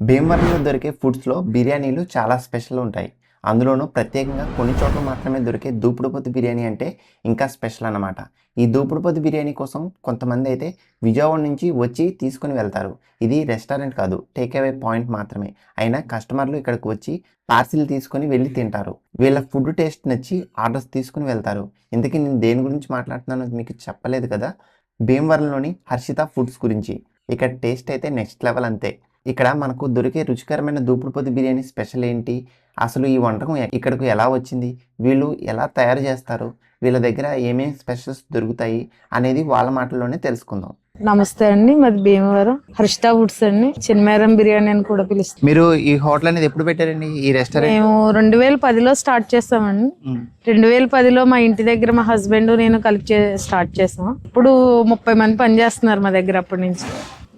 భీమవరంలో దొరికే ఫుడ్స్లో బిర్యానీలు చాలా స్పెషల్ ఉంటాయి. అందులోనూ ప్రత్యేకంగా కొన్ని చోట్ల మాత్రమే దొరికే దూపుడుపొద్దు బిర్యానీ అంటే ఇంకా స్పెషల్ అన్నమాట. ఈ దూపుడుపొద్దు బిర్యానీ కోసం కొంతమంది అయితే విజయవాడ నుంచి వచ్చి తీసుకుని వెళ్తారు. ఇది రెస్టారెంట్ కాదు టేక్ అవే పాయింట్ మాత్రమే. అయినా కస్టమర్లు ఇక్కడికి వచ్చి పార్సిల్ తీసుకొని వెళ్ళి తింటారు. వీళ్ళ ఫుడ్ టేస్ట్ నచ్చి ఆర్డర్స్ తీసుకుని వెళ్తారు. ఇంతకీ నేను దేని గురించి మాట్లాడుతున్నానో మీకు చెప్పలేదు కదా? భీమవరంలోని హర్షిత ఫుడ్స్ గురించి. ఇక్కడ టేస్ట్ అయితే నెక్స్ట్ లెవెల్ అంతే. ఇక్కడ మనకు దొరికే రుచికరమైన దూపుడుపొద్దు బిర్యానీ స్పెషల్ ఏంటి? అసలు ఈ వంటకం ఇక్కడకు ఎలా వచ్చింది? వీళ్ళు ఎలా తయారు చేస్తారు? వీళ్ళ దగ్గర ఏమేమి స్పెషల్స్ దొరుకుతాయి? అనేది వాళ్ళ మాటల్లోనే తెలుసుకుందాం. నమస్తే అండి మాది భీమవరం. హర్షితా వుడ్స్ అండి. చిన్మేరం బిర్యానీ అని కూడా పిలుస్తాం మీరు ఈ హోటల్ అనేది ఎప్పుడు పెట్టారండి? ఈ రెస్టారెంట్? మేము రెండు వేల పదిలో స్టార్ట్ చేస్తామండి రెండు వేల పదిలో మా ఇంటి దగ్గర మా హస్బెండ్ నేను కలిపి స్టార్ట్ చేసాం. ఇప్పుడు ముప్పై మంది పనిచేస్తున్నారు మా దగ్గర అప్పటి నుంచి.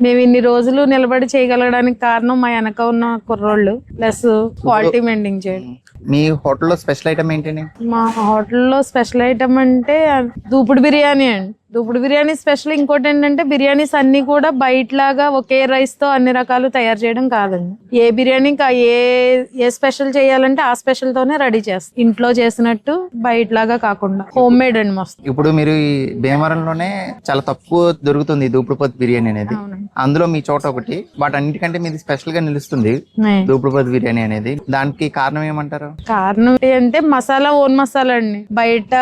మేము ఇన్ని రోజులు నిలబడి చేయగలగడానికి కారణం మా వెనక ఉన్న కుర్రోళ్ళు ప్లస్ క్వాలిటీ మెయింటైన్ చేయడం. మీ హోటల్లో స్పెషల్ ఐటమ్ ఏంటండి? మా హోటల్లో స్పెషల్ ఐటమ్ అంటే దూపుడు బిర్యానీ అండి. దూపుడు బిర్యానీ స్పెషల్ ఇంకోటి ఏంటంటే బిర్యానీస్ అన్ని కూడా బయటలాగా ఒకే రైస్తో అన్ని రకాలు తయారు చేయడం కాదండి. ఏ బిర్యానీ కా- ఏ ఏ స్పెషల్ చేయాలంటే ఆ స్పెషల్ తోనే రెడీ చేస్తాం. ఇంట్లో చేసినట్టు బయటలాగా కాకుండా. హోమ్ మేడ్ అండి మస్తు. ఇప్పుడు మీరు ఈ భీమవరంలోనే చాలా తక్కువ దొరుకుతుంది దూపుడుపొద్దు బిర్యానీ అనేది. అవునండి. అందులో మీ చోట ఒకటి వాటన్నిటికంటే మీది స్పెషల్గా నిలుస్తుంది నే. దూపుడుపొద్దు బిర్యానీ అనేది. దానికి కారణం ఏమంటారు? కారణం ఏంటంటే మసాలా ఓన్ మసాలా అండి. బయట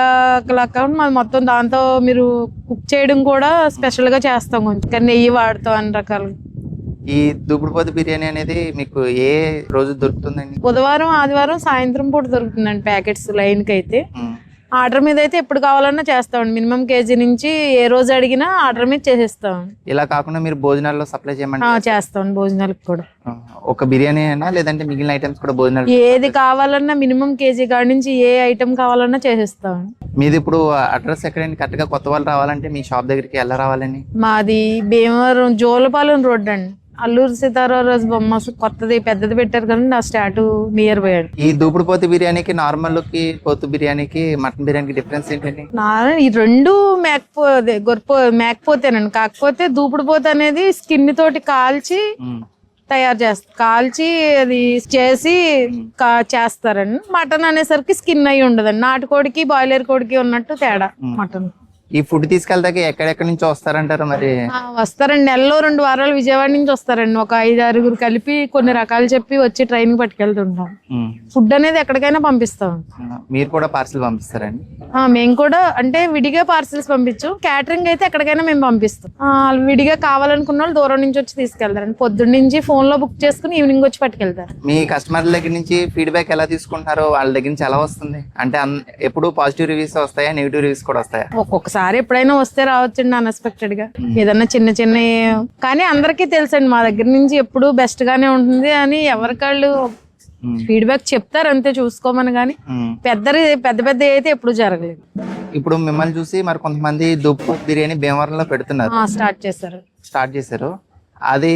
మొత్తం దాంతో మీరు కుక్ చేయడం కూడా స్పెషల్గా చేస్తాం కొంచెం. ఇంకా నెయ్యి వాడతాం అన్ని రకాలు. ఈ దూపుడుపొద్దు బిర్యానీ అనేది మీకు ఏ రోజు దొరుకుతుందండి? బుధవారం ఆదివారం సాయంత్రం పూట దొరుకుతుందండి ప్యాకెట్స్ లైన్కి అయితే. ఆర్డర్ మీద అయితే ఎప్పుడు కావాలన్నా చేస్తామండి. మినిమం కేజీ నుంచి ఏ రోజు అడిగినా ఆర్డర్ మీద చేసేస్తాం. ఇలా కాకుండా మీరు భోజనాల్లో సప్లై చేయమంటే చేస్తాం భోజనాలకు కూడా. ఒక బిర్యానీ అయినా లేదంటే మిగిలిన ఐటమ్స్ కూడా భోజనాలు ఏది కావాలన్నా మినిమం కేజీ కాడి నుంచి ఏ ఐటమ్ కావాలన్నా చేసేస్తాం. మీది ఇప్పుడు అడ్రస్ ఎక్కడండి? కరెక్ట్గా కొత్త వాళ్ళు రావాలంటే మీ షాప్ దగ్గరికి ఎలా రావాలని మాది భీమవరం జోలపాలెం రోడ్ అండి. అల్లూరు సీతారామరాజు బొమ్మ కొత్తది పెద్దది పెట్టారు కదండి ఆ స్టాటు నియర్ బై అండి ఈ దూపుడుపోతు బిర్యానీకి నార్మల్కి పోతు బిర్యానీకి మటన్ బిర్యానీకి డిఫరెన్స్ ఏంటండి? నా ఈ రెండు మేకపో అదే గొర్రెపో మేకపోతేనండి కాకపోతే దూపుడు పోత అనేది స్కిన్ తోటి కాల్చి. తయారు చేస్తారు కాల్చి అది చేసి చేస్తారండి. మటన్ అనేసరికి స్కిన్ అయి ఉండదండి. నాటుకోడికి బాయిలర్ కోడికి ఉన్నట్టు తేడా మటన్. ఈ ఫుడ్ తీసుకెళ్తాకి ఎక్కడెక్కడి నుంచి వస్తారంటారు మరి? వస్తారండి. నెలలో రెండు వారాలు విజయవాడ నుంచి వస్తారండి. ఒక ఐదు ఆరుగురు కలిపి కొన్ని రకాలు చెప్పి వచ్చి ట్రైన్ పట్టుకెళ్తుంటాం. ఫుడ్ అనేది ఎక్కడికైనా పంపిస్తాం. మీరు కూడా పార్సిల్ పంపిస్తారండి? మేము కూడా అంటే విడిగా పార్సిల్స్ పంపించు. క్యాటరింగ్ అయితే ఎక్కడికైనా మేము పంపిస్తాం. విడిగా కావాలనుకున్న వాళ్ళు దూరం నుంచి వచ్చి తీసుకెళ్తారండి. పొద్దున్న నుంచి ఫోన్లో బుక్ చేసుకుని ఈవినింగ్ వచ్చి పట్టుకెళ్తారు. మీ కస్టమర్ల దగ్గర నుంచి ఫీడ్బ్యాక్ ఎలా తీసుకుంటున్నారో వాళ్ళ దగ్గర నుంచి ఎలా వస్తుంది? అంటే ఎప్పుడు పాజిటివ్ రివ్యూస్ వస్తాయా నెగిటివ్ రివ్యూస్ కూడా వస్తాయా? ఒక్కొక్కసారి ఎప్పుడైనా వస్తే రావచ్చండి అన్ఎక్స్పెక్టెడ్గా. ఏదన్నా చిన్న చిన్న కానీ అందరికీ తెలుసండి మా దగ్గర నుంచి ఎప్పుడు బెస్ట్ గానే ఉంటుంది అని ఎవరికాళ్ళు. ఫీడ్బ్యాక్ చెప్తారు అంతే చూసుకోమని కానీ ఉమ్. పెద్ద పెద్ద పెద్ద అయితే ఎప్పుడు జరగలేదు. ఇప్పుడు మిమ్మల్ని చూసి మరి కొంతమంది దుప్పు బిర్యానీ భీమవరంలో పెడుతున్నారు. స్టార్ట్ చేశారు. స్టార్ట్ చేశారు. అది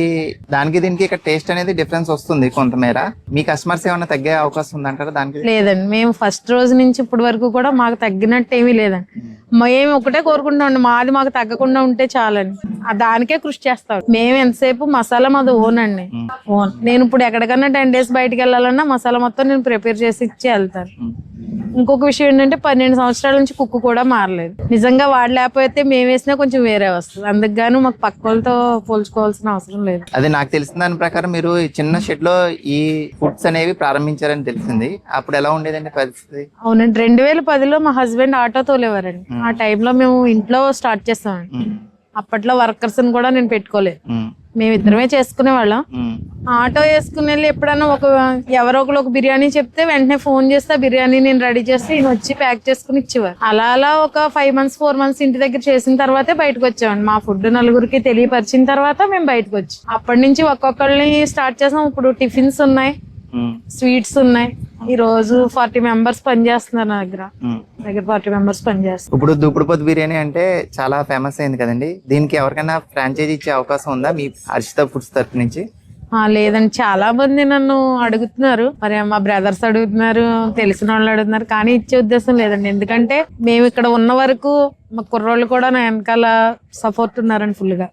దానికి దీనికి ఇక్కడ టేస్ట్ అనేది డిఫరెన్స్ వస్తుంది కొంతమేర. మీ కస్టమర్స్ ఏమైనా తగ్గే అవకాశం ఉందంటారా? దానికి లేదండి. మేము ఫస్ట్ రోజు నుంచి ఇప్పటి వరకు కూడా మాకు తగ్గినట్టు ఏమీ లేదండి. మేము ఒకటే కోరుకుంటామండి మాది మాకు తగ్గకుండా ఉంటే చాలండి. ఆ దానికే కృషి చేస్తాం మేము ఎంతసేపు మసాలా మాది ఓన్ అండి. ఓన్. నేను ఇప్పుడు ఎక్కడికన్నా టెన్ డేస్ బయటకు వెళ్ళాలన్నా మసాలా మొత్తం నేను ప్రిపేర్ చేసి ఇచ్చి వెళ్తాను. ఉమ్. ఇంకొక విషయం ఏంటంటే పన్నెండు సంవత్సరాల నుంచి కుక్కు కూడా మారలేదు. నిజంగా వాడు లేకపోతే మేము వేసినా కొంచెం వేరే వస్తుంది. అందుకు గాను మాకు పక్క వాళ్ళతో పోల్చుకోవాల్సిన అవసరం లేదు. అది నాకు తెలిసిన దాని ప్రకారం మీరు ఈ చిన్న షెడ్లో ఈ ఫుడ్స్ అనేవి ప్రారంభించారని తెలిసింది. అప్పుడు ఎలా ఉండేదండి పరిస్థితి? అవునండి. రెండు వేల పదిలో మా హస్బెండ్ ఆటో తోలేవారండి. ఆ టైంలో మేము ఇంట్లో స్టార్ట్ చేస్తామండి. అప్పట్లో వర్కర్స్ కూడా నేను పెట్టుకోలేదు. ఉమ్. మేము ఇద్దరమే చేసుకునే వాళ్ళం. ఆటో వేసుకుని వెళ్ళి ఎప్పుడైనా ఒక ఎవరో ఒకరు ఒక బిర్యానీ చెప్తే వెంటనే ఫోన్ చేస్తే ఆ బిర్యానీ నేను రెడీ చేస్తే ఈయన వచ్చి ప్యాక్ చేసుకుని ఇచ్చేవారు అలా అలా ఒక ఫైవ్ మంత్స్ ఫోర్ మంత్స్ ఇంటి దగ్గర చేసిన తర్వాతే బయటకు వచ్చామండి మా ఫుడ్ నలుగురికి తెలియపరిచిన తర్వాత మేము బయటకు వచ్చాం అప్పటి నుంచి ఒక్కొక్కరిని స్టార్ట్ చేసాం ఇప్పుడు టిఫిన్స్ ఉన్నాయి. స్వీట్స్ ఉన్నాయి ఈ రోజు ఫార్టీ మెంబర్స్ పనిచేస్తున్నారు నా దగ్గర. దగ్గర ఫార్టీ మెంబర్స్ పనిచేస్తారు ఇప్పుడు దుప్పుడుపతి బిర్యానీ అంటే చాలా ఫేమస్ అయింది కదండి. దీనికి ఎవరికైనా ఫ్రాంచైజీ ఇచ్చే అవకాశం ఉందా మీ హర్షిత ఫుడ్స్ తరఫు నుంచి? లేదండి. చాలా మంది నన్ను అడుగుతున్నారు. మరి మా బ్రదర్స్ అడుగుతున్నారు తెలిసిన వాళ్ళు అడుగుతున్నారు. కానీ ఇచ్చే ఉద్దేశం లేదండి. ఎందుకంటే మేము ఇక్కడ ఉన్న వరకు మా కుర్రోళ్ళు కూడా నా వెనకాల సపోర్ట్ ఉన్నారండి ఫుల్గా.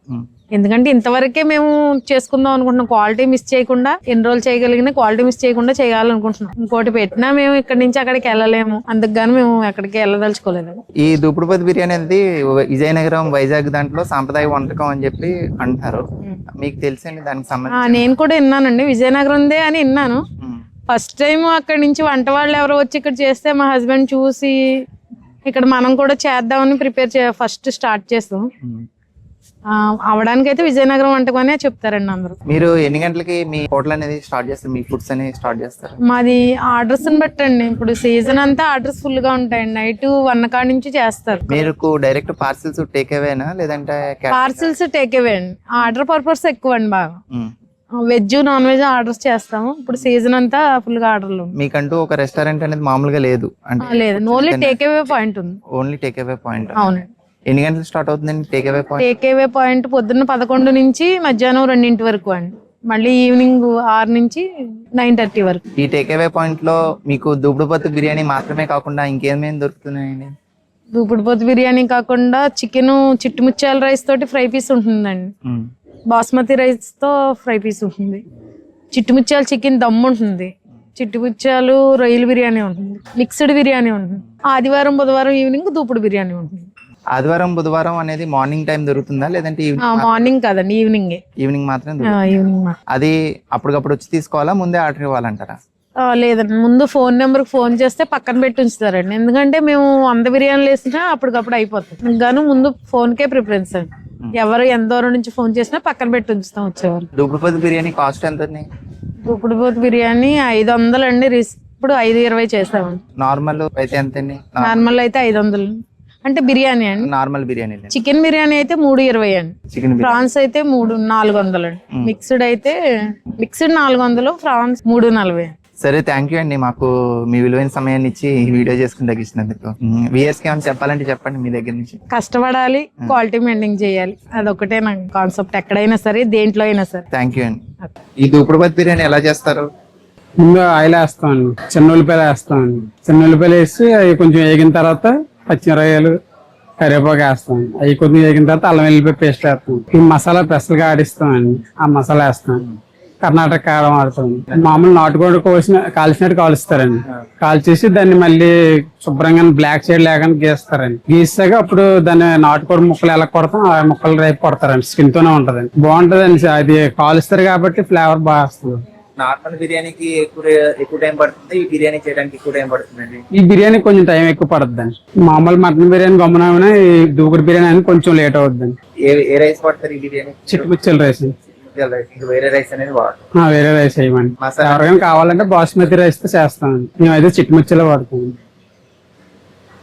ఎందుకంటే ఇంతవరకే మేము చేసుకుందాం అనుకుంటున్నాం. క్వాలిటీ మిస్ చేయకుండా ఎన్ని రోజులు చేయగలిగిన క్వాలిటీ మిస్ చేయకుండా చేయాలనుకుంటున్నాం. ఇంకోటి పెట్టినా మేము ఇక్కడ నుంచి అక్కడికి వెళ్ళలేము. అందుకు మేము ఎక్కడికి వెళ్ళదలుచుకోలేదు. ఈ దూపుడుపతి బిర్యానీ అనేది విజయనగరం వైజాగ్ దాంట్లో సాంప్రదాయ వంటకం అని చెప్పి అంటారు. మీకు తెలిసండి దానికి సంబంధించి నేను కూడా విన్నానండి. విజయనగరందే అని విన్నాను. ఫస్ట్ టైం అక్కడి నుంచి వంట వాళ్ళు ఎవరో వచ్చి ఇక్కడ చేస్తే మా హస్బెండ్ చూసి ఇక్కడ మనం కూడా చేద్దామని ప్రిపేర్ చే ఫస్ట్ స్టార్ట్ చేస్తాం అవడానికి అయితే విజయనగరం వంటకమనే చెప్తారండి అందరూ. మీరు ఎన్ని గంటలకి మీ హోటల్ అనేది స్టార్ట్ చేస్తారు? మీ ఫుడ్స్ అనేవి స్టార్ట్ చేస్తారు? మాది ఆర్డర్స్ బట్టండి ఇప్పుడు సీజన్ అంతా ఆర్డర్స్ ఫుల్గా ఉంటాయండి. నైట్ వన్ కాడ నుంచి చేస్తారు. మీకు డైరెక్ట్ పార్సిల్స్ టేక్ అవేనా? లేదంటే? పార్సిల్స్ టేక్ అవే అండి ఆర్డర్ పర్పస్ ఎక్కువ అండి బాగా. వెజ్ నాన్ వెజ్ ఆర్డర్స్ చేస్తాము. ఇప్పుడు సీజన్ అంతా ఫుల్గా ఆర్డర్లు మీకంటూ ఒక రెస్టారెంట్ అనేది మామూలుగా లేదు. అంటే లేదు. ఓన్లీ టేక్ అవే పాయింట్ ఉంది. Only take away point. అవునండి. ఎన్ని గంటలు స్టార్ట్ అవుతుందండి? Take away point take away point పొద్దున్న పదకొండు నుంచి మధ్యాహ్నం రెండింటి వరకు అండి. మళ్ళీ ఈవినింగ్ ఆరు నుంచి నైన్ థర్టీ వరకు. ఈ టేక్ అవే పాయింట్లో మీకు దుబ్బుడుపత్తి బిర్యానీ మాత్రమే కాకుండా ఇంకేమేమి దొరుకుతున్నాయండి? దూపుడుపోతు బిర్యానీ కాకుండా చికెన్ చిట్టుముచ్చాల రైస్ తోటి ఫ్రై పీస్ ఉంటుందండి. బాస్మతి రైస్తో ఫ్రై పీస్ ఉంటుంది. చిట్టుముచ్చాల చికెన్ దమ్ ఉంటుంది. చిట్టుముచ్చాలు రొయ్యల బిర్యానీ ఉంటుంది. మిక్స్డ్ బిర్యానీ ఉంటుంది. ఆదివారం బుధవారం ఈవినింగ్ దూపుడు బిర్యానీ ఉంటుంది. ఆదివారం బుధవారం అనేది మార్నింగ్ టైం దొరుకుతుందా? లేదంటే ఈవినింగ్ మార్నింగ్ కాదండి ఈవినింగే. ఈవినింగ్ మాత్రం ఆ, దొరుకుతుందా? ఈవినింగ్ అది అప్పటికప్పుడు వచ్చి తీసుకోవాలా? ముందే ఆర్డర్ ఇవ్వాలంటారా? లేదండి ముందు ఫోన్ నెంబర్ ఫోన్ చేస్తే పక్కన పెట్టి ఉంచుతారండి. ఎందుకంటే మేము వంద బిర్యానీలు వేసినా అప్పటికప్పుడు అయిపోతుంది. గాను ముందు ఫోన్ కే ప్రిఫరెన్స్ అండి. ఎవరు ఎంత దూరం నుంచి ఫోన్ చేసినా పక్కన పెట్టి ఉంచుతాం వచ్చేవారు దుబ్బుడుపత్తి బిర్యానీ కాస్ట్ ఎంత ఇప్పుడు పోతు బిర్యానీ ఐదు వందలు అండి ఇప్పుడు ఐదు ఇరవై చేసామండి. నార్మల్ అయితే ఎంతండి? నార్మల్. అయితే ఐదు వందలు అంటే బిర్యానీ అండి. నార్మల్ బిర్యానీ చికెన్ బిర్యానీ అయితే మూడు ఇరవై అండి. చికెన్ ప్రాన్స్ అయితే మూడు నాలుగు వందలు అండి మిక్స్డ్ అయితే మిక్స్డ్ నాలుగు వందలు ప్రాన్స్ మూడు నలభై సరే థ్యాంక్ యూ అండి మాకు మీ విలువైన సమయాన్ని ఇచ్చి ఈ వీడియో చేసుకుని తగ్గించినందుకు. వియర్స్కి చెప్పాలంటే చెప్పండి మీ దగ్గర నుంచి. కష్టపడాలి క్వాలిటీ మెయింటైన్ చేయాలి. అదొకటే నాకు కాన్సెప్ట్ ఎక్కడైనా సరే దేంట్లో అయినా సరే. థ్యాంక్ యూ అండి. ఈ దూపుడుపత్తి బిర్యానీ ఎలా చేస్తారు? ముందు ఆయిల్ వేస్తామండి చిన్న ఉల్లిపాయలు వేస్తామండి చిన్న ఉల్లిపాయలు వేసి అవి కొంచెం వేగిన తర్వాత పచ్చిమిరకాయలు కరివేపాకు వేస్తాం. అవి కొద్దిగా వేగిన తర్వాత అల్లం వెల్లిపాయ పేస్ట్ వేస్తాం. ఈ మసాలా స్పెషల్గా ఆడిస్తామండి ఆ మసాలా వేస్తాం. కర్ణాటక కారం ఆడతాం మామూలు నాటుకోడి కోసిన కాల్చినట్టు కాలుస్తారండి. కాల్చేసి దాన్ని మళ్ళీ శుభ్రంగా బ్లాక్ సైడ్ లేకుండా గీస్తారండి. గీసాక అప్పుడు దాన్ని నాటుకోడి ముక్కలు ఎలా కొడతాం ఆ ముక్కలు రేపు కొడతారండి. స్కిన్ తోనే ఉంటదండి. బాగుంటదండి. అది కాలుస్తారు కాబట్టి ఫ్లేవర్ బాగా వస్తుంది. నార్మల్ బిర్యానీకి ఎక్కువ ఎక్కువ టైం పడుతుంది ఈ బిర్యానీ చేయడానికి ఎక్కువ టైం పడుతుందండి. ఈ బిర్యానీ కొంచెం టైం ఎక్కువ పడుతుందండి మామూలు మటన్ బిర్యానీ గమ్మున ఈ దూకుడు బిర్యానీ అని కొంచెం లేట్ అవుతుందండి ఏ ఏ రైస్ పడతారు ఈ బిర్యానీ? చిట్టుమిచ్చల రైస్. వేరే రైస్ అనేది వాడు వేరే రైస్ వేయమండి. ఎవరికైనా కావాలంటే బాస్మతి రైస్తో చేస్తామండి. మేమైతే చిట్టుమిచ్చలే వాడతాం